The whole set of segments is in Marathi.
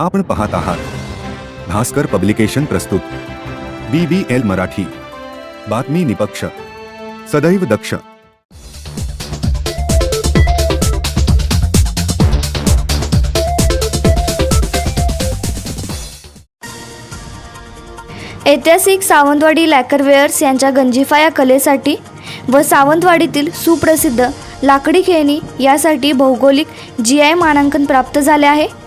आपण पाहत आहात. भास्कर पब्लिकेशन प्रस्तुत. B B L Marathi. बातमी निपक्ष. सदैव दक्ष. ऐतिहासिक सावंतवाडी लॅकरवेअर्स यांच्या गंजिफा या कलेसाठी व सावंतवाडीतील सुप्रसिद्ध लाकडी खेळणी यासाठी भौगोलिक जी आय मानांकन प्राप्त झाले आहे.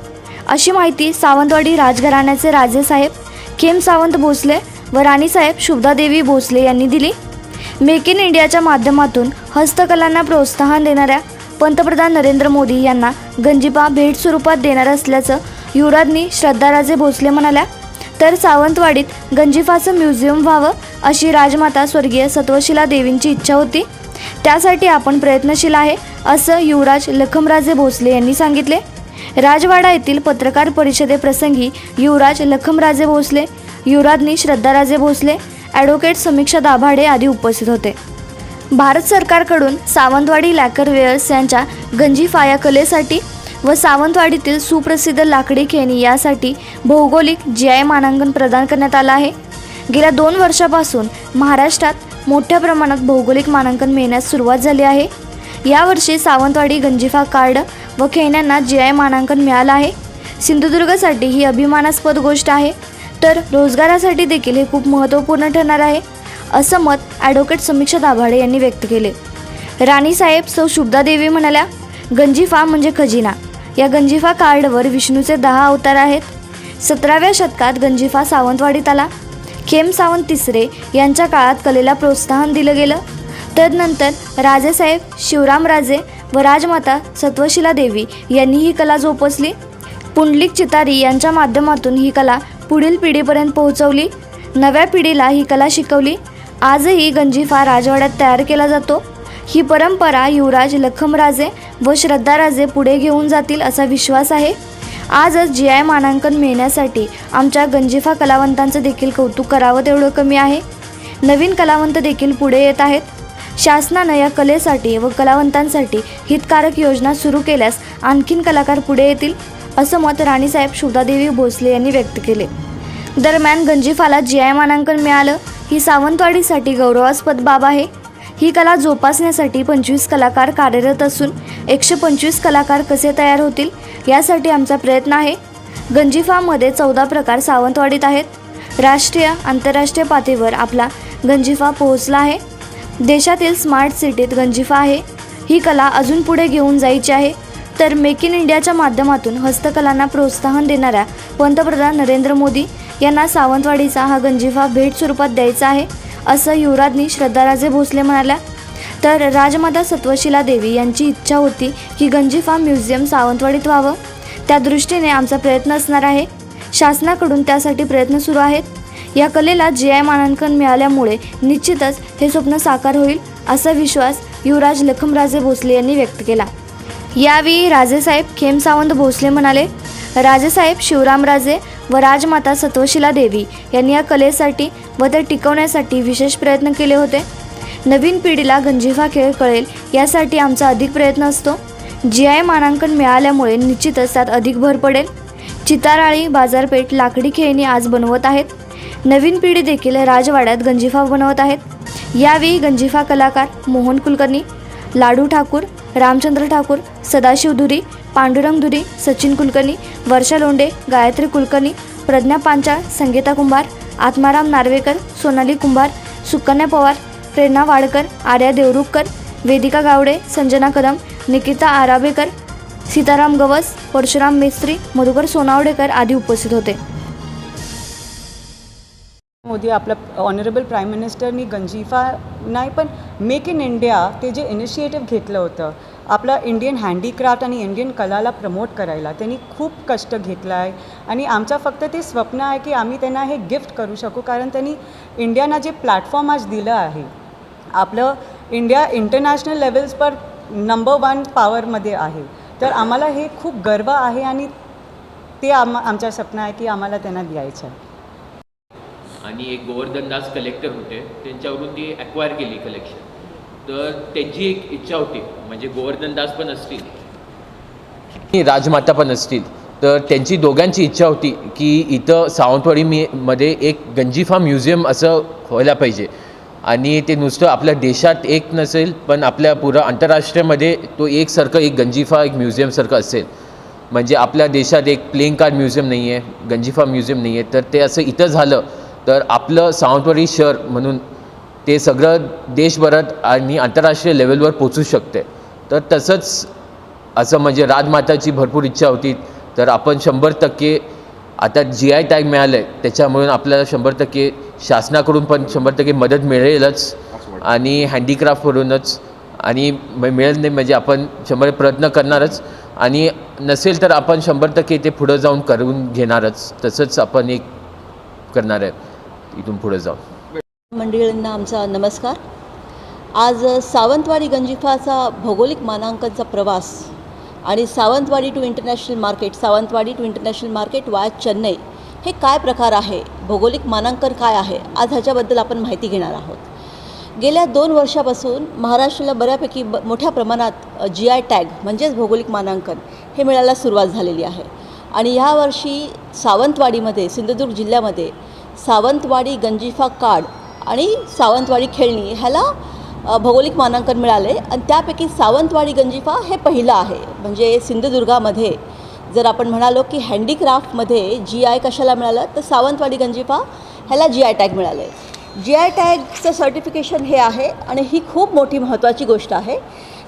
अशी माहिती सावंतवाडी राजघराण्याचे राजेसाहेब खेम सावंत भोसले व राणीसाहेब शुभदादेवी भोसले यांनी दिली. मेक इन इंडियाच्या माध्यमातून हस्तकलांना प्रोत्साहन देणाऱ्या पंतप्रधान नरेंद्र मोदी यांना गंजिपा भेट स्वरूपात देणार असल्याचं युवराजनी श्रद्धाराजे भोसले म्हणाल्या. तर सावंतवाडीत गंजिफाचं म्युझियम व्हावं अशी राजमाता स्वर्गीय सत्वशिला देवींची इच्छा होती. त्यासाठी आपण प्रयत्नशील आहे असं युवराज लखमराजे भोसले यांनी सांगितले. राजवाडा येथील पत्रकार परिषदेप्रसंगी युवराज लखमराजे भोसले युवराजनी श्रद्धाराजे भोसले ॲडव्होकेट समीक्षा दाभाडे आदी उपस्थित होते. भारत सरकारकडून सावंतवाडी लॅकरवेअर्स यांच्या गंजिफा या कलेसाठी व सावंतवाडीतील सुप्रसिद्ध लाकडी खेळणी यासाठी भौगोलिक जी आय मानांकन प्रदान करण्यात आलं आहे. गेल्या दोन वर्षापासून महाराष्ट्रात मोठ्या प्रमाणात भौगोलिक मानांकन मिळण्यास सुरुवात झाली आहे. यावर्षी सावंतवाडी गंजिफा कार्ड व खेळण्यांना जी आय मानांकन मिळालं आहे. सिंधुदुर्गसाठी ही अभिमानास्पद गोष्ट आहे. तर रोजगारासाठी देखील हे खूप महत्त्वपूर्ण ठरणार आहे असं मत ॲडव्होकेट समीक्षा दाभाडे यांनी व्यक्त केले. राणीसाहेब सौ शुभदादेवी म्हणाल्या गंजिफा म्हणजे खजिना. या गंजिफा कार्डवर विष्णूचे दहा अवतार आहेत. सतराव्या शतकात गंजिफा सावंतवाडीत आला. खेम सावंत तिसरे यांच्या काळात कलेला प्रोत्साहन दिलं गेलं. तदनंतर राजेसाहेब शिवरामराजे व राजमाता सत्वशिला देवी यांनी ही कला जोपासली. पुंडलिक चितारी यांच्या माध्यमातून ही कला पुढील पिढीपर्यंत पोहोचवली. नव्या पिढीला ही कला शिकवली. आजही गंजिफा राजवाड्यात तयार केला जातो. ही परंपरा युवराज लखमराजे व श्रद्धाराजे पुढे घेऊन जातील असा विश्वास आहे. आजच जी आय मानांकन मिळण्यासाठी आमच्या गंजिफा कलावंतांचं देखील कौतुक करावं तेवढं कमी आहे. नवीन कलावंत देखील पुढे येत आहेत. शासनानं या कलेसाठी व कलावंतांसाठी हितकारक योजना सुरू केल्यास आणखीन कलाकार पुढे येतील असं मत राणीसाहेब शुभदादेवी भोसले यांनी व्यक्त केले. दरम्यान गंजिफाला जी आय मानांकन मिळालं ही सावंतवाडीसाठी गौरवास्पद बाब आहे. ही कला जोपासण्यासाठी पंचवीस कलाकार कार्यरत असून एकशे पंचवीस कलाकार कसे तयार होतील यासाठी आमचा प्रयत्न आहे. गंजिफामध्ये चौदा प्रकार सावंतवाडीत आहेत. राष्ट्रीय आंतरराष्ट्रीय पातळीवर आपला गंजिफा पोहोचला आहे. देशातील स्मार्ट सिटीत गंजिफा आहे. ही कला अजून पुढे घेऊन जायची आहे. तर मेक इन इंडियाच्या माध्यमातून हस्तकलांना प्रोत्साहन देणाऱ्या पंतप्रधान नरेंद्र मोदी यांना सावंतवाडीचा हा गंजिफा भेट स्वरूपात द्यायचा आहे असं युवराजनी श्रद्धाराजे भोसले म्हणाल्या. तर राजमाता सत्वशिला देवी यांची इच्छा होती की गंजिफा म्युझियम सावंतवाडीत व्हावं. त्या दृष्टीने आमचा प्रयत्न असणार आहे. शासनाकडून त्यासाठी प्रयत्न सुरू आहेत. या कलेला जी आय मानांकन मिळाल्यामुळे निश्चितच हे स्वप्न साकार होईल असा विश्वास युवराज लखमराजे भोसले यांनी व्यक्त केला. यावेळी राजेसाहेब खेमसावंत भोसले म्हणाले राजेसाहेब शिवरामराजे व राजमाता सत्वशिला देवी यांनी या कलेसाठी व ते टिकवण्यासाठी विशेष प्रयत्न केले होते. नवीन पिढीला गंजिफा खेळ कळेल यासाठी आमचा अधिक प्रयत्न असतो. जी आय मानांकन मिळाल्यामुळे निश्चितच त्यात अधिक भर पडेल. चिताराळी बाजारपेठ लाकडी खेळणी आज बनवत आहेत. नवीन पिढी देखील राजवाड्यात गंजिफा बनवत आहेत. यावेळी गंजिफा कलाकार मोहन कुलकर्णी लाडू ठाकूर रामचंद्र ठाकूर सदाशिव धुरी पांडुरंग धुरी सचिन कुलकर्णी वर्षा लोंडे गायत्री कुलकर्णी प्रज्ञा पांचाळ संगीता कुंभार आत्माराम नार्वेकर सोनाली कुंभार सुकन्या पवार प्रेरणा वाडकर आर्या देवरुखकर वेदिका गावडे संजना कदम निकिता आराबेकर सीताराम गवस परशुराम मेस्त्री मधुकर सोनावडेकर आदी उपस्थित होते. मोदी आपलं ऑनरेबल प्राईम मिनिस्टरनी गंजिफा नाही पण मेक इन इंडिया ते जे इनिशिएटिव्ह घेतलं होतं आपलं इंडियन हँडीक्राफ्ट आणि इंडियन कलाला प्रमोट करायला त्यांनी खूप कष्ट घेतला आहे आणि आमचं फक्त ते स्वप्न आहे की आम्ही त्यांना हे गिफ्ट करू शकू कारण त्यांनी इंडियाना जे प्लॅटफॉर्म आज दिलं आहे आपलं इंडिया इंटरनॅशनल लेवल्स पर नंबर वन पॉवरमध्ये आहे. तर आम्हाला हे खूप गर्व आहे आणि ते आम आमचा स्वप्न आहे की आम्हाला त्यांना द्यायचं आहे. आणि एक गोवर्धन दास कलेक्टर होते त्यांच्यावरून ती ॲक्वायर केली कलेक्शन तर त्यांची एक इच्छा होती म्हणजे गोवर्धन दास पण असतील. राजमाता पण असतील. तर त्यांची दोघांची इच्छा होती की इथं सावंतवाडी मी मध्ये एक गंजीफा म्युझियम असं व्हायला पाहिजे. आणि ते नुसतं आपल्या देशात एक नसेल पण आपल्या पुरं आंतरराष्ट्रीयमध्ये तो एकसारखं एक गंजीफा एक म्युझियमसारखं असेल. म्हणजे आपल्या देशात एक प्लेइंग कार्ड म्युझियम नाही आहे गंजीफा म्युझियम नाही आहे तर ते असं इथं झालं. तर आपलं सावंतवाडी शहर म्हणून ते सगळं देशभरात आणि आंतरराष्ट्रीय लेवलवर पोचू शकते. तर तसंच असं म्हणजे राजमाताची भरपूर इच्छा होती. तर आपण शंभर टक्के आता जी आय टॅग मिळालं आहे त्याच्यामुळे आपल्याला शंभर टक्के शासनाकडून पण शंभर टक्के मदत मिळेलच. आणि हँडीक्राफ्टकडूनच आणि म- मिळेल नाही म्हणजे आपण शंभर प्रयत्न करणारच. आणि नसेल तर आपण शंभर टक्के ते पुढं जाऊन करून घेणारच. तसंच आपण एक करणार आहे. इथून पुढे जाऊन मंडळींना आमचा नमस्कार. आज सावंतवाडी गंजिफाचा भौगोलिक मानांकनचा प्रवास आणि Sawantwadi to international market Sawantwadi to international market via Chennai हे काय प्रकार आहे? भौगोलिक मानांकन काय आहे? आज ह्याच्याबद्दल आपण माहिती घेणार आहोत. गेल्या दोन वर्षापासून महाराष्ट्राला बऱ्यापैकी ब मोठ्या प्रमाणात जी आय टॅग म्हणजेच भौगोलिक मानांकन हे मिळायला सुरुवात झालेली आहे. आणि यावर्षी सावंतवाडीमध्ये सिंधुदुर्ग जिल्ह्यामध्ये सावंतवाडी गंजिफा कार्ड आणि सावंतवाडी खेळणी ह्याला भौगोलिक मानांकन मिळाले आणि त्यापैकी सावंतवाडी गंजिफा हे पहिलं आहे. म्हणजे सिंधुदुर्गामध्ये जर आपण म्हणालो की हँडीक्राफ्टमध्ये जी आय कशाला मिळालं तर सावंतवाडी गंजिफा ह्याला जी आय टॅग मिळालं. आहे जी आय टॅगचं सर्टिफिकेशन हे आहे आणि ही खूप मोठी महत्त्वाची गोष्ट आहे.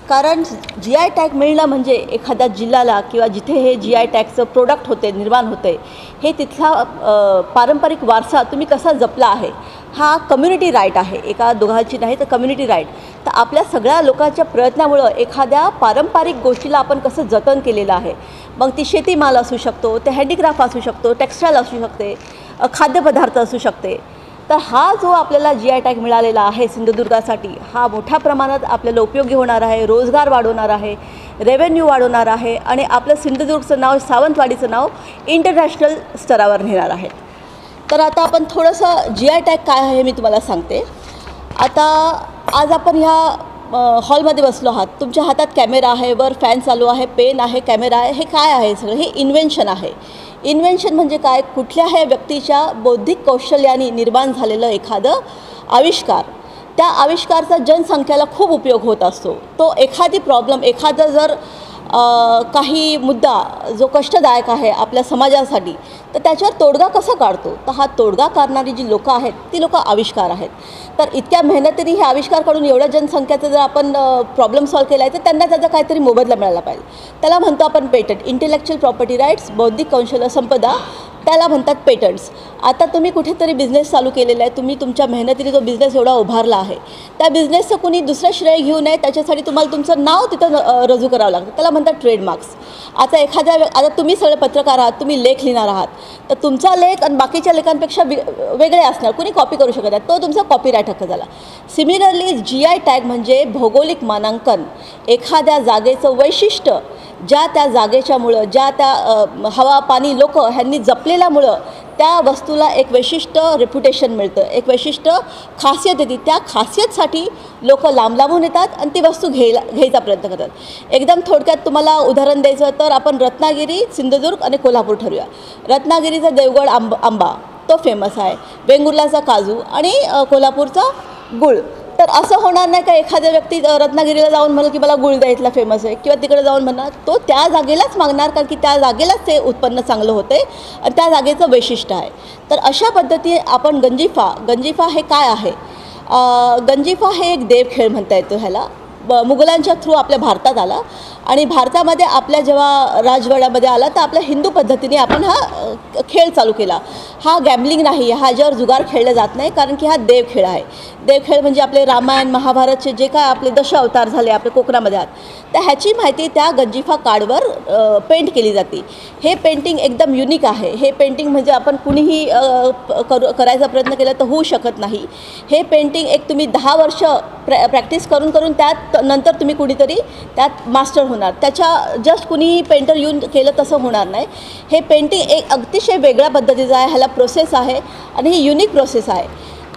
कारण जी आय टॅग मिळणं म्हणजे एखाद्या जिल्ह्याला किंवा जिथे हे जी आय टॅगचं प्रोडक्ट होते निर्माण होते हे तिथला पारंपरिक वारसा तुम्ही कसा जपला आहे हा कम्युनिटी राईट आहे. एका दोघांची नाही तर कम्युनिटी राईट तर आपल्या सगळ्या लोकांच्या प्रयत्नामुळं एखाद्या पारंपरिक गोष्टीला आपण कसं जतन केलेलं आहे. मग ती शेतीमाल असू शकतो ते हँडीक्राफ्ट असू शकतो टेक्स्टाईल असू शकते खाद्यपदार्थ असू शकते. तर हा जो आपल्याला जी आय टॅग मिळालेला आहे सिंधुदुर्गासाठी हा मोठ्या प्रमाणात आपल्याला उपयोगी होणार आहे रोजगार वाढवणार आहे रेव्हेन्यू वाढवणार आहे आणि आपलं सिंधुदुर्गचं नाव सावंतवाडीचं नाव इंटरनॅशनल स्तरावर नेणार आहे. तर आता आपण थोडंसं जी आय टॅग काय आहे मी तुम्हाला सांगते. आता आज आपण ह्या हॉलमध्ये बसलो आहात. तुमच्या हातात कॅमेरा आहे वर फॅन चालू आहे पेन आहे कॅमेरा आहे हे काय आहे सगळं? हे इन्व्हेन्शन आहे. इन्व्हेन्शन म्हणजे काय? कुठल्याही व्यक्तीच्या बौद्धिक कौशल्याने निर्माण झालेलं एखादं आविष्कार. त्या आविष्कारचा जनसंख्येला खूप उपयोग होत असतो. तो एखादी प्रॉब्लेम एखादं जर काही मुद्दा जो कष्टदायक आहे आपल्या समाजासाठी तर त्याच्यावर तोडगा कसा काढतो? तर हा तोडगा काढणारी जी लोकं आहेत ती लोकं आविष्कार आहेत. तर इतक्या मेहनतीने हे आविष्कार काढून एवढ्या जनसंख्याचा जर आपण प्रॉब्लेम सॉल्व्ह केला आहे तर त्यांना त्याचा काहीतरी मोबदला मिळाला पाहिजे. त्याला म्हणतो आपण पेटंट इंटेलेक्च्युअल प्रॉपर्टी राईट्स बौद्धिक कौशल्य संपदा त्याला म्हणतात पेटंट्स आता तुम्ही कुठेतरी बिझनेस चालू केलेला आहे तुम्ही तुमच्या मेहनतीने तो बिझनेस एवढा उभारला आहे. त्या बिझनेसचं कुणी दुसरं श्रेय घेऊ नये त्याच्यासाठी तुम्हाला तुमचं नाव तिथं रजू करावं लागतं. त्याला म्हणतात ट्रेडमार्क्स आता एखाद्या आता तुम्ही सगळे पत्रकार आहात तुम्ही लेख लिहिणार आहात तर तुमचा लेख आणि बाकीच्या लेखांपेक्षा वेगळे असणार. कुणी कॉपी करू शकत नाही. तो तुमचा कॉपीराईट हक्क झाला. सिमिलरली जी आय टॅग म्हणजे भौगोलिक मानांकन. एखाद्या जागेचं वैशिष्ट्य ज्या त्या जागेच्यामुळं ज्या त्या हवा पाणी लोक ह्यांनी जपलेल्यामुळं त्या वस्तूला एक वैशिष्ट्य रेप्युटेशन मिळतं. एक विशिष्ट खासियत येते त्या खासियतसाठी लोक लांब लांबून येतात आणि ती वस्तू घ्यायला घ्यायचा प्रयत्न करतात. एकदम थोडक्यात तुम्हाला उदाहरण द्यायचं तर आपण रत्नागिरी सिंधुदुर्ग आणि कोल्हापूर ठरूया रत्नागिरीचा देवगड आंब आंबा तो फेमस आहे. वेंगुर्लाचा काजू आणि कोल्हापूरचा गुळ. तर असं होणार नाही का एखाद्या व्यक्ती रत्नागिरीला जाऊन म्हणेल की मला गुळ इथला फेमस आहे. किंवा तिकडे जाऊन म्हणणार तो त्या जागेलाच मागणार कारण की त्या जागेलाच ते उत्पन्न चांगलं होते आणि त्या जागेचं वैशिष्ट्य आहे. तर अशा पद्धती आपण गंजिफा गंजिफा हे काय आहे? गंजिफा हे एक देवखेळ म्हणता येतो ह्याला. ब मुघलांच्या थ्रू आपल्या भारतात आला. आणि भारतामध्ये आपल्या जेव्हा राजवाड्यामध्ये आला तर आपल्या हिंदू पद्धतीने आपण हा खेळ चालू केला. हा गॅम्बलिंग नाही हा ह्याच्यावर जुगार खेळला जात नाही कारण की हा देवखेळ आहे. देवखेळ म्हणजे आपले रामायण महाभारतचे जे काय आपले दशावतार झाले आपल्या कोकणामध्ये आहात तर ह्याची माहिती त्या गंजिफा कार्डवर पेंट केली जाते. हे पेंटिंग एकदम युनिक आहे. हे पेंटिंग म्हणजे आपण कुणीही करू करायचा प्रयत्न केला तर होऊ शकत नाही. हे पेंटिंग एक तुम्ही दहा वर्ष प्रॅ प्रॅक्टिस करून करून त्यात नंतर तुम्ही कुणीतरी त्यात मास्टर होणार. त्याच्या जस्ट कुणीही पेंटर येऊन केलं तसं होणार नाही. हे पेंटिंग एक अतिशय वेगळ्या पद्धतीचं आहे ह्याला प्रोसेस आहे आणि ही युनिक प्रोसेस आहे.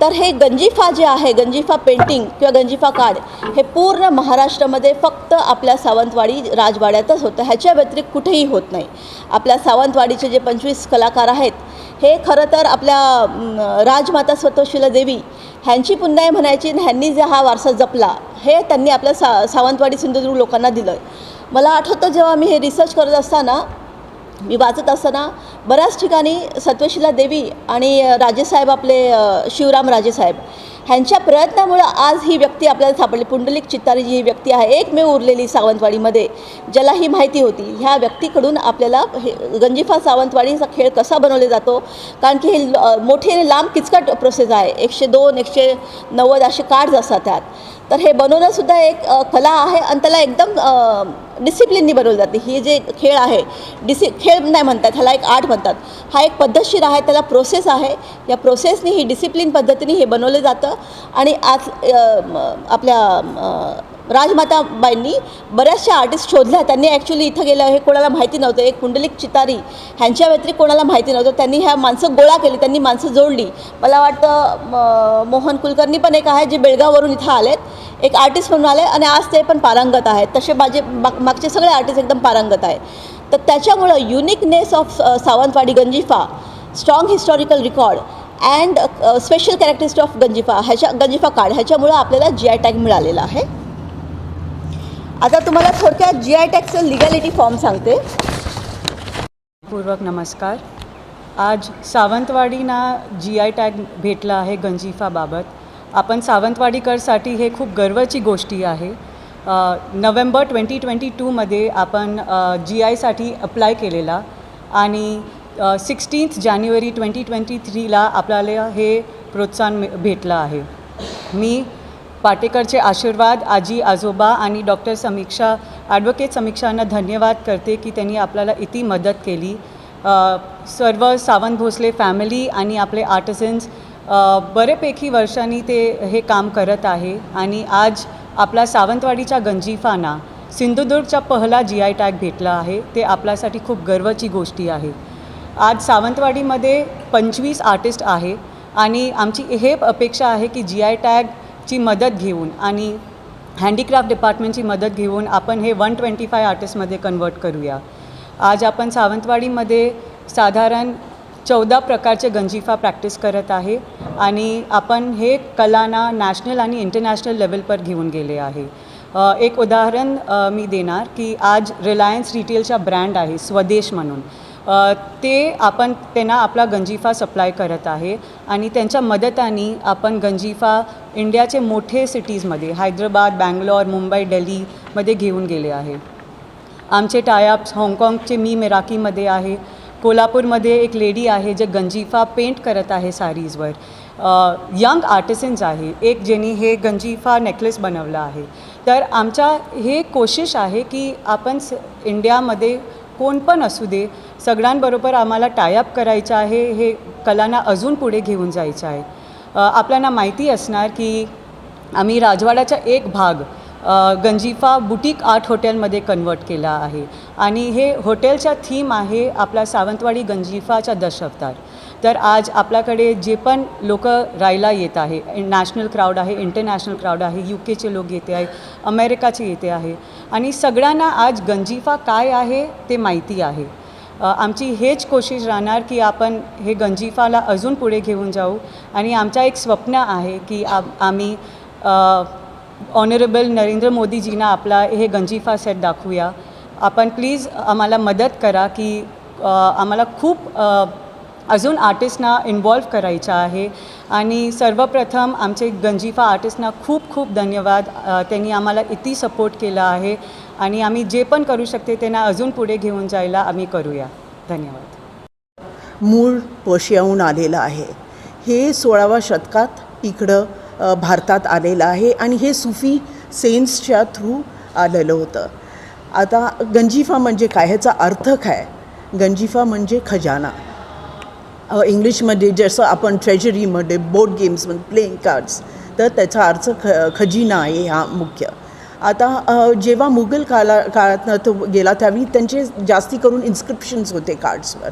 तर हे गंजिफा जे आहे गंजिफा पेंटिंग किंवा गंजिफा कार्ड हे पूर्ण महाराष्ट्रामध्ये फक्त आपल्या सावंतवाडी राजवाड्यातच होतं. ह्याच्या व्यतिरिक्त कुठेही होत नाही. आपल्या सावंतवाडीचे जे पंचवीस कलाकार आहेत हे खरं तर आपल्या राजमाता स्वतोशिला देवी ह्यांची पुण्याई म्हणायची आणि ह्यांनी जे हा वारसा जपला हे त्यांनी आपल्या सा सावंतवाडी सिंधुदुर्ग लोकांना दिलं आहे मला आठवतं जेव्हा मी हे रिसर्च करत असताना मी वाचत असताना बऱ्याच ठिकाणी सत्वशिला देवी आणि राजेसाहेब आपले शिवराम राजेसाहेब ह्यांच्या प्रयत्नामुळं आज ही व्यक्ती आपल्याला सापडली. पुंडलिक चित्तारी जी ही व्यक्ती आहे एकमेव उरलेली सावंतवाडीमध्ये ज्याला ही माहिती होती ह्या व्यक्तीकडून आपल्याला हे गंजिफा सावंतवाडीचा खेळ कसा बनवला जातो? कारण की हे ल- मोठी लांब किचकट प्रोसेस आहे. एकशे दोन एकशे नव्वद असे कार्ड्स असतात त्यात. तर हे बनवणंसुद्धा एक कला आहे आणि त्याला एकदम डिसिप्लिननी बनवलं जाते. ही जे खेळ आहे डिसि खेळ नाही म्हणतात ह्याला एक आर्ट म्हणतात. हा एक पद्धतशीर आहे त्याला प्रोसेस आहे. या प्रोसेसनी ही डिसिप्लिन पद्धतीने हे बनवलं जातं. आणि आज आपल्या राजमाताबाईंनी बऱ्याचशा आर्टिस्ट शोधल्या. त्यांनी ॲक्च्युली इथं गेलं हे कोणाला माहिती नव्हतं. एक कुंडलिक चितारी ह्यांच्या व्यतिरिक्त कोणाला माहिती नव्हतं. त्यांनी ह्या माणसं गोळा केली. त्यांनी माणसं जोडली. मला वाटतं म, मोहन कुलकर्णी पण एक आहे जे बेळगाववरून इथं आलेत. एक आर्टिस्ट म्हणून आले आणि आज ते पण पारंगत आहेत. तसे माझे माग- मागचे सगळे आर्टिस्ट एकदम पारंगत आहेत. तर त्याच्यामुळं uniqueness of Sawantwadi Ganjifa strong historical record and special characteristic of Ganjifa ह्याच्या गंजिफा कार्ड ह्याच्यामुळं आपल्याला जी आय टॅग मिळालेला आहे. आता तुम्हाला थोडक्यात जी आय टॅगचं लिगॅलिटी फॉर्म सांगते. पूर्वक नमस्कार. आज सावंतवाडीना जी आय टॅग भेटला आहे गंजिफाबाबत. आपण सावंतवाडीकरसाठी हे खूप गर्वाची गोष्टी आहे. नोव्हेंबर ट्वेंटी ट्वेंटी टूमध्ये आपण जी आयसाठी अप्लाय केलेला आणि सिक्स्टीन्थ जानेवारी ट्वेंटी ट्वेंटी थ्रीला आपल्याला हे प्रोत्साहन भेटलं आहे. मी पाटेकरचे आशीर्वाद आजी आजोबा आणि डॉक्टर समीक्षा ॲडव्होकेट समीक्षांना धन्यवाद करते की त्यांनी आपल्याला इतकी मदत केली. सर्व सावंत भोसले फॅमिली आणि आपले आर्टिसन्स बरेपैकी वर्षांनी ते हे काम करत आहे आणि आज आपला सावंतवाडीच्या गंजिफाना सिंधुदुर्गचा पहिला जी आय टॅग भेटला आहे. ते आपल्यासाठी खूप गर्वाची गोष्टी आहे. आज सावंतवाडीमध्ये पंचवीस आर्टिस्ट आहे आणि आमची हे अपेक्षा आहे की जी आय टॅग ची मदत घेऊन आणि हँडीक्राफ्ट डिपार्टमेंटची मदत घेऊन आपण हे वन ट्वेंटी फाय आर्टिस्टमध्ये कन्वर्ट करूया. आज आपण सावंतवाडीमध्ये साधारण चौदा प्रकारचे गंजिफा प्रॅक्टिस करत आहे आणि आपण हे कलांना नॅशनल आणि इंटरनॅशनल लेवलवर घेऊन गेले आहे. एक उदाहरण मी देणार की आज रिलायन्स रिटेलचा ब्रँड आहे स्वदेश म्हणून. ते आपण त्यांना आपला गंजिफा सप्लाय करत आहे. आणि त्यांच्या मदताने आपण गंजिफा इंडियाचे मोठे सिटीजमध्ये हैदराबाद बँगलोर मुंबई दिल्लीमध्ये घेऊन गेले आहे. आमचे टायअप्स हाँगकाँगचे मी मिराकीमध्ये आहे. कोल्हापूरमध्ये एक लेडी आहे जे गंजिफा पेंट करत आहे सारीजवर यंग आर्टिसन्स आहे. एक ज्यांनी हे गंजिफा नेकलेस बनवलं आहे. तर आमच्या हे कोशिश आहे की आपण स इंडियामध्ये कोण पण असू दे सगळ्यांबरोबर आम्हाला टायअप करायचं आहे हे कलांना अजून पुढे घेऊन जायचं आहे. आपल्याला माहिती असणार की आम्ही राजवाड्याचा एक भाग गंजीफा गंजिफा बुटीक आर्ट हॉटेलमध्ये कन्वर्ट केला आहे. आणि हे हॉटेलचा थीम आहे आपला सावंतवाडी गंजिफाचा दशावतार. तर आज आपल्याकडे जे पण लोक राहायला येत आहे नॅशनल क्राऊड आहे इंटरनॅशनल क्राऊड आहे यू केचे लोक येते आहे अमेरिकाचे येते आहे आणि सगळ्यांना आज गंजिफा काय आहे ते माहिती आहे. आमची हेच कोशिश राहणार की आपण हे गंजिफाला अजून पुढे घेऊन जाऊ. आणि आमचा एक स्वप्न आहे की आ आम्ही ऑनरेबल नरेंद्र मोदीजींना आपला हे गंजिफा सेट दाखवूया. आपण प्लीज आम्हाला मदत करा की आम्हाला खूप अजून आर्टिस्टना इन्वॉल्व करायचं आहे. आणि सर्वप्रथम आमचे गंजिफा आर्टिस्टना खूप खूप धन्यवाद. त्यांनी आम्हाला इतकी सपोर्ट केला आहे. आणि आम्ही जे पण करू शकते त्यांना अजून पुढे घेऊन जायला आम्ही करूया. धन्यवाद. मूळ पर्शियाहून आलेलं आहे. हे सोळाव्या शतकात इकडं भारतात आलेलं आहे आणि हे सुफी सेन्सच्या थ्रू आलेलं होतं. आता गंजिफा म्हणजे काय? ह्याचा अर्थ काय? गंजिफा म्हणजे खजाना. इंग्लिशमध्ये जसं आपण ट्रेजरीमध्ये बोर्ड गेम्समध्ये प्लेइंग कार्ड्स तर त्याचा अर्थ ख खजिना आहे हा मुख्य. आता जेव्हा मुघल काला काळातनं तो गेला त्यावेळी त्यांचे जास्ती करून इन्स्क्रिप्शन्स होते कार्ड्सवर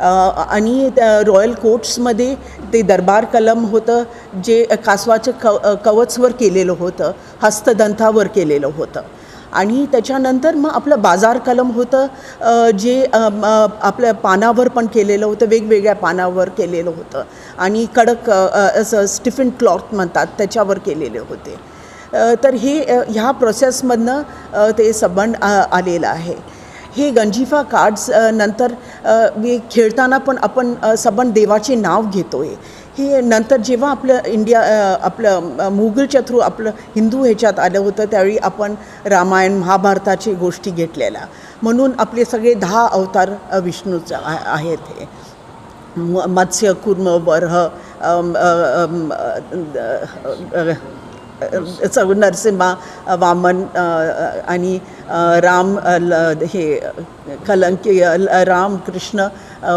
आणि रॉयल कोर्ट्समध्ये ते दरबार कलम होतं जे कासवाचं क कवचवर केलेलं होतं हस्तदंतावर केलेलं होतं. आणि त्याच्यानंतर मग आपलं बाजार कलम होतं जे आपल्या पानावर पण केलेलं होतं वेगवेगळ्या पानावर केलेलं होतं. आणि कडक असं स्टिफिन क्लॉथ म्हणतात त्याच्यावर केलेले होते. तर हे ह्या प्रोसेसमधनं ते संबंध आलेलं आहे. हे गंजिफा कार्ड्स नंतर मी खेळताना पण आपण अ, सबंध देवाचे नाव घेतो आहे हे नंतर जेव्हा आपलं इंडिया आपलं मुघलच्या थ्रू आपलं हिंदू ह्याच्यात आलं होतं त्यावेळी आपण रामायण महाभारताची गोष्टी घेतलेल्या. म्हणून आपले सगळे दहा अवतार विष्णूचा विष्णूचे आहेत हे. मत्स्य कुर्म वरह अम, नरसिंहा वामन आणि राम ल- हे कलंकी ल- राम कृष्ण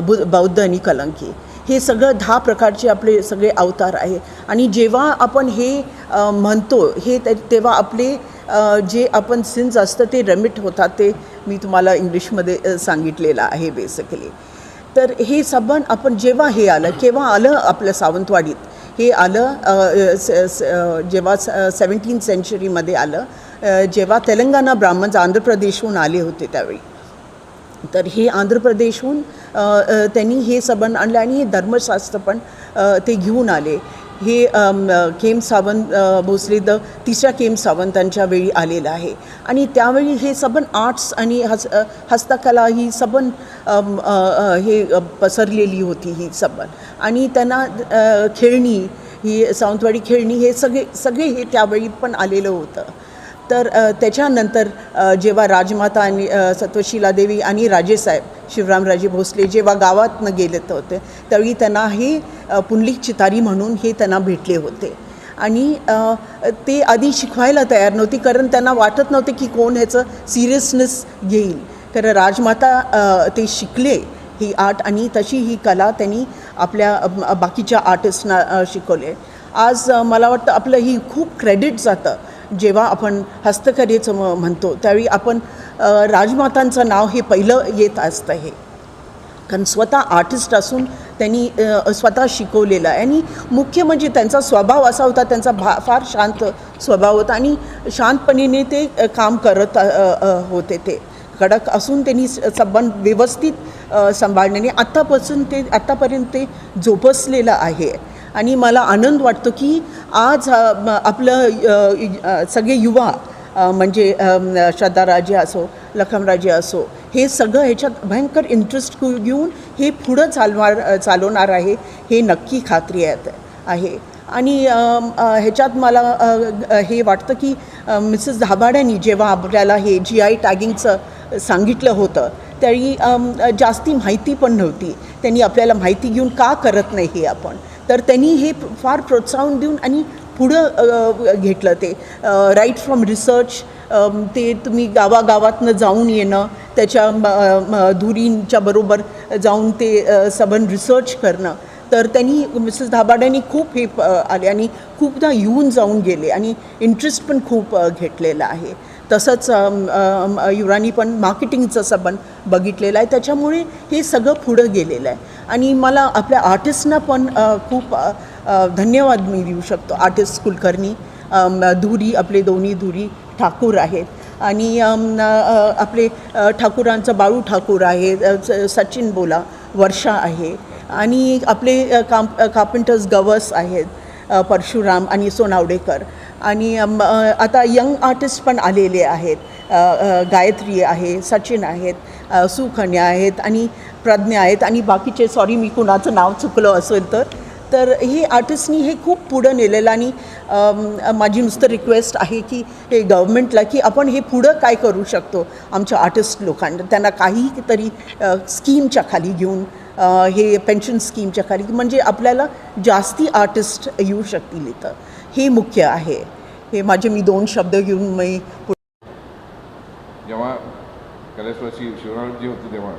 बु बौद्ध आणि कलंकी. हे सगळं दहा प्रकारचे आपले सगळे अवतार आहे आणि जेव्हा आपण हे म्हणतो हे तेव्हा आपले जे आपण सिन्स असतं ते रमिट होतात ते मी तुम्हाला इंग्लिशमध्ये सांगितलेलं आहे बेसिकली तर हे सबन आपण जेव्हा हे आलं केव्हा आलं आपलं सावंतवाडीत? हे आलं स- स- जेव्हा सेवन्टीन सेंचुरीमध्ये आलं जेव्हा तेलंगणा ब्राह्मण आंध्र प्रदेशहून आले होते त्यावेळी. तर हे आंध्र प्रदेशहून त्यांनी हे सबंध आणलं आणि हे धर्मशास्त्र पण ते घेऊन आले. हे केम सावंत भोसले द तिसऱ्या केम सावंतांच्या वेळी आलेलं आहे. आणि त्यावेळी हे सबन आर्ट्स आणि हस हस्तकला ही सबन हे पसरलेली होती ही सबन आणि त्यांना खेळणी ही सावंतवाडी खेळणी हे सगळे सगळे हे त्यावेळी पण आलेलं होतं. तर त्याच्यानंतर जेव्हा राजमाता आणि अ, सत्वशिलादेवी आणि राजेसाहेब शिवरामराजे भोसले जेव्हा गावातनं गेले होते त्यावेळी त्यांना हे पुंडलिक चितारी म्हणून हे त्यांना भेटले होते. आणि ते आधी शिकवायला तयार नव्हती कारण त्यांना वाटत नव्हते की कोण ह्याचं सिरियसनेस घेईल. कारण राजमाता ते शिकले ही आर्ट आणि तशी ही कला त्यांनी आपल्या बाकीच्या आर्टिस्टना शिकवले. आज मला वाटतं आपलं ही खूप क्रेडिट जातं जेव्हा आपण हस्तकलेचं म म्हणतो त्यावेळी आपण राजमातांचं नाव हे पहिलं येत असतं हे. कारण स्वतः आर्टिस्ट असून त्यांनी स्वतः शिकवलेलं आहे. आणि मुख्य म्हणजे त्यांचा स्वभाव असा होता त्यांचा भा फार शांत स्वभाव होता. आणि शांतपणेने ते काम करत होते ते. कडक असून त्यांनी स- संबंध व्यवस्थित सांभाळण्याने आत्तापासून ते आत्तापर्यंत ते जोपासलेलं आहे. आणि मला आनंद वाटतो की आज आपलं सगळे युवा म्हणजे श्रद्धाराजे असो लखमराजे असो हे सगळं ह्याच्यात भयंकर इंटरेस्ट घेऊन हे पुढं चालवार चालवणार आहे हे नक्की खात्री आहे आहे. आणि ह्याच्यात मला हे वाटतं की मिसेस धाबाड्यांनी जेव्हा आपल्याला हे जी आय टॅगिंगचं सांगितलं होतं त्यावेळी जास्ती माहिती पण नव्हती. त्यांनी आपल्याला माहिती घेऊन का करत नाही हे आपण? तर त्यांनी हे फार प्रोत्साहन देऊन आणि पुढं घेतलं ते. राईट फ्रॉम रिसर्च ते तुम्ही गावागावातनं जाऊन येणं त्याच्या म- धुरींच्या बरोबर जाऊन ते सबन रिसर्च करणं. तर त्यांनी मिसेस धाबाड्यांनी खूप हे आले आणि खूपदा येऊन जाऊन गेले आणि इंटरेस्ट पण खूप घेतलेला आहे. तसंच युरानी पण मार्केटिंगचं सबन बघितलेलं आहे. त्याच्यामुळे हे सगळं पुढं गेलेलं आहे. आणि मला आपल्या आर्टिस्टना पण खूप धन्यवाद मी देऊ शकतो. आर्टिस्ट कुलकर्णी धुरी आपले दोन्ही धुरी ठाकूर आहेत. आणि आपले ठाकूरांचं बाळू ठाकूर आहे स- सचिन बोला वर्षा आहे. आणि आपले काम कार्पेंटर्स गवस आहेत परशुराम आणि सोनावडेकर. आणि आता यंग आर्टिस्ट पण आलेले आहेत. गायत्री आहे सचिन आहेत सुखन्या आहेत. आणि प्रज्ञा आहेत आणि बाकीचे सॉरी मी कुणाचं नाव चुकलं असेल तर. तर हे आर्टिस्टनी हे खूप पुढं नेलेलं आणि माझी नुसतं रिक्वेस्ट आहे की हे गव्हर्मेंटला की आपण हे पुढं काय करू शकतो आमच्या आर्टिस्ट लोकांना. त्यांना काही तरी स्कीमच्या खाली घेऊन हे पेन्शन स्कीमच्या खाली म्हणजे आपल्याला जास्ती आर्टिस्ट येऊ शकतील इथं. हे मुख्य आहे. हे माझे मी दोन शब्द घेऊन मी जेव्हा कलेश्वरची शिवराजी होती तेव्हा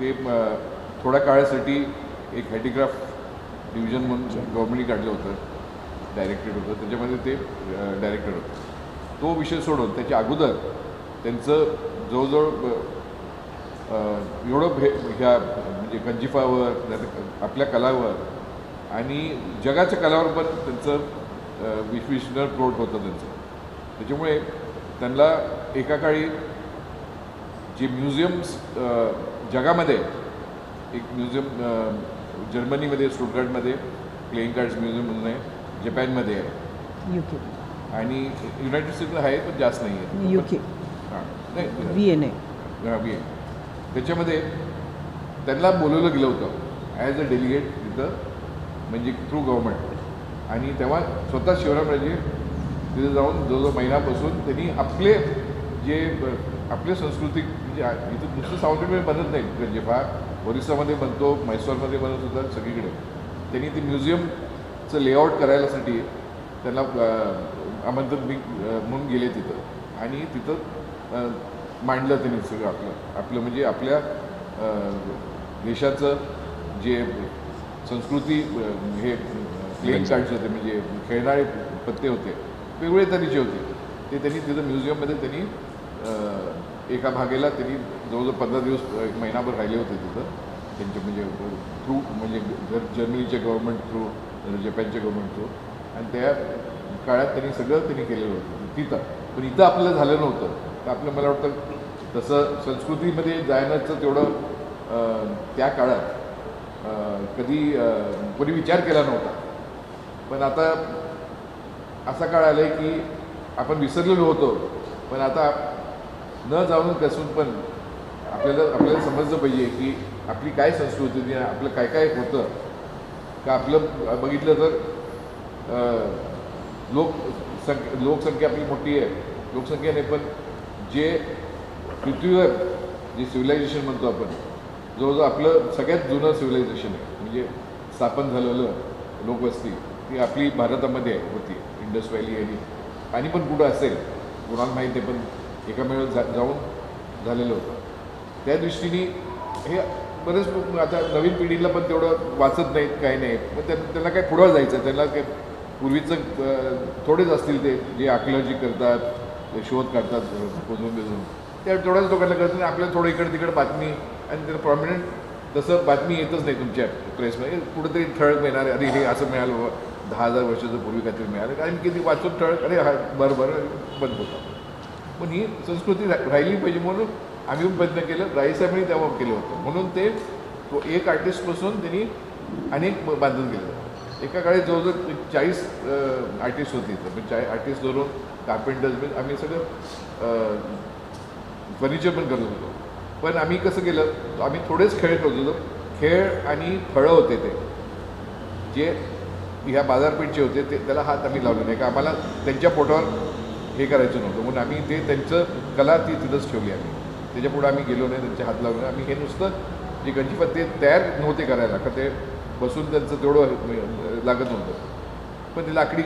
ते थोड्या काळासाठी एक हँडीक्राफ्ट डिव्हिजन म्हणून गव्हर्मेंटने काढलं होतं डायरेक्टेड होतं. त्याच्यामध्ये ते डायरेक्टर होतं. तो विषय सोडून त्याच्या अगोदर त्यांचं जवळजवळ एवढं भे ह्या म्हणजे गंजिफावर आपल्या कलावर आणि जगाच्या कलावर पण त्यांचं अ, विश्वेश्वर प्रोट होतं त्यांचं. त्याच्यामुळे त्यांना एका काळी जे म्युझियम्स जगामध्ये एक म्युझियम जर्मनीमध्ये स्टुटगार्टमध्ये प्लेइंग कार्ड्स म्युझियम म्हणून आहे जपानमध्ये आहे. यू के आणि युनायटेड स्टेट्स आहे पण जास्त नाही आहे. यू के हां नाही व्ही एन ए हा, बी आहे. त्याच्यामध्ये त्यांना बोलवलं गेलं होतं ॲज अ डेलिगेट तिथं म्हणजे थ्रू गव्हर्मेंट आणि तेव्हा स्वतः शिवरामराजे तिथे जाऊन जवळजवळ महिन्यापासून त्यांनी आपले जे आपले संस्कृतिक म्हणजे इथं नुसतं सावंतमध्ये बनत नाही. म्हणजे फार ओरिसामध्ये बनतो म्हैसूरमध्ये बनत होता सगळीकडे. त्यांनी ते म्युझियमचं लेआउट करायलासाठी त्यांना आमंत्रण मी म्हणून गेले तिथं. आणि तिथं मांडलं त्यांनी सगळं आपलं. आपलं म्हणजे आपल्या देशाचं जे संस्कृती हे प्लेइंग कार्ड्स होते म्हणजे खेळणारे पत्ते होते वेगवेगळे तऱ्हेचे होते. ते त्यांनी तिथं म्युझियममध्ये त्यांनी एका भागेला त्यांनी जवळजवळ पंधरा दिवस एक महिनाभर राहिले होते तिथं. त्यांचे म्हणजे थ्रू म्हणजे जर जर्मनीच्या गव्हर्नमेंट थ्रू जपानच्या गव्हर्नमेंट थ्रू आणि त्या काळात त्यांनी सगळं त्यांनी केलेलं होतं. तिथं. पण इथं आपलं झालं नव्हतं. तर आपलं मला वाटतं तसं संस्कृतीमध्ये जाण्याचं तेवढं त्या काळात कधी कोणी विचार केला नव्हता. पण आता असा काळ आला आहे की आपण विसरलेलो होतो. पण आता न जाऊन कसून पण आपल्याला आपल्याला समजलं पाहिजे की आपली काय संस्कृती होती आपलं काय काय होतं. का आपलं बघितलं तर लोक लोकसंख्या लोकसंख्या आपली मोठी आहे. लोकसंख्येने पण जे पृथ्वीवर जे सिव्हिलायझेशन म्हणतो आपण जवळजवळ आपलं सगळ्यात जुनं सिव्हिलायझेशन आहे. म्हणजे स्थापन झालेलं लोकवस्ती ती आपली भारतामध्ये आहे होती. इंडस व्हॅली आणि आणि पण कुठं असेल कोणाला माहिती आहे पण एकामेव जा जाऊन झालेलं होतं. त्या दृष्टीने हे बरेच लोक आता नवीन पिढीला पण तेवढं वाचत नाहीत काही नाही पण त्या त्यांना काय पुढं जायचं? त्यांना काय पूर्वीचं थोडेच असतील ते जे आकलॉजी करतात शोध काढतात खोजून बिजून त्या तेवढ्याच लोकांना कळतं नाही आपल्याला थोडं इकडे तिकडे बातमी आणि त्याला प्रॉमिनंट तसं बातमी येतच नाही तुमच्या प्रेसमध्ये कुठंतरी ठळक मिळणार अरे हे असं मिळालं दहा हजार वर्षाचं पूर्वी काहीतरी मिळालं. कारण की ती वाचून ठळक अरे हा बरं बरं बंद होतं. पण ही संस्कृती रा राहिली पाहिजे म्हणून आम्ही पण प्रयत्न केलं. राईसाहेबांनी तेव्हा केलं होतं. म्हणून ते तो एक आर्टिस्टपासून त्यांनी अनेक बांधून केलं एका काळी जवळजवळ चाळीस आर्टिस्ट होते इथं. म्हणजे चाळीस आर्टिस्ट धरून कार्पेंटर्स म्हणजे आम्ही सगळं फर्निचर पण करत होतो. पण आम्ही कसं केलं? आम्ही थोडेच खेळ करत होतो. खेळ आणि फळं होते ते. जे ह्या बाजारपेठचे होते ते त्याला हात आम्ही लावले नाही. का आम्हाला त्यांच्या पोटावर हे करायचं नव्हतं. म्हणून आम्ही ते त्यांचं कला ती तिथंच ठेवली आम्ही. त्याच्यापुढे आम्ही गेलो नाही त्यांचे हात लावले आम्ही हे नुसतं जे गणपती ते तयार नव्हते करायला. का ते बसून त्यांचं तेवढं लागत नव्हतं. पण ते लाकडी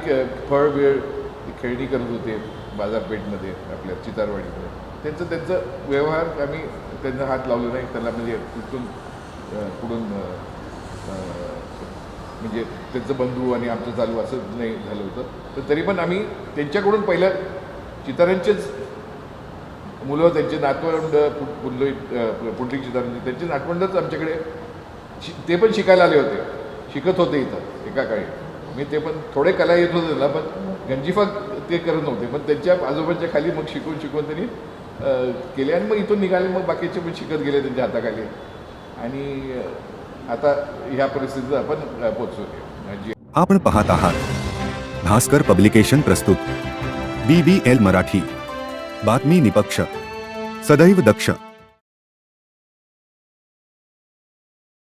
फळ वेळ ती खेळणी करत होते बाजारपेठमध्ये आपल्या चितारवाडीमध्ये. त्यांचं त्यांचं व्यवहार आम्ही त्यांना हात लावले नाही. त्याला म्हणजे तिथून कुठून पुढून म्हणजे त्यांचं बंधू आणि आमचं चालू असं नाही झालं होतं. तर तरी पण आम्ही त्यांच्याकडून पहिल्या चितारांचेच मुलं त्यांचे नातवंड पु- पुंडलिक पुंडलिक चितारांचे त्यांचे नातवंडच आमच्याकडे शि ते पण शिकायला आले होते. शिकत होते इथं एका काळी. मी ते पण थोडे कला येत होते त्याला पण गंजीफा ते करत नव्हते. पण त्यांच्या आजोबांच्या खाली मग शिकवून शिकवून त्यांनी केले आणि मग इथून निघाले मग बाकीचे पण शिकत गेले त्यांच्या हाताखाली. आणि आता ह्या परिस्थितीत आपण अं, म्हणजे- आपण पाहत आहात. भास्कर पब्लिकेशन प्रस्तुत. B B L Marathi. बातमी निपक्ष. सदैव दक्ष.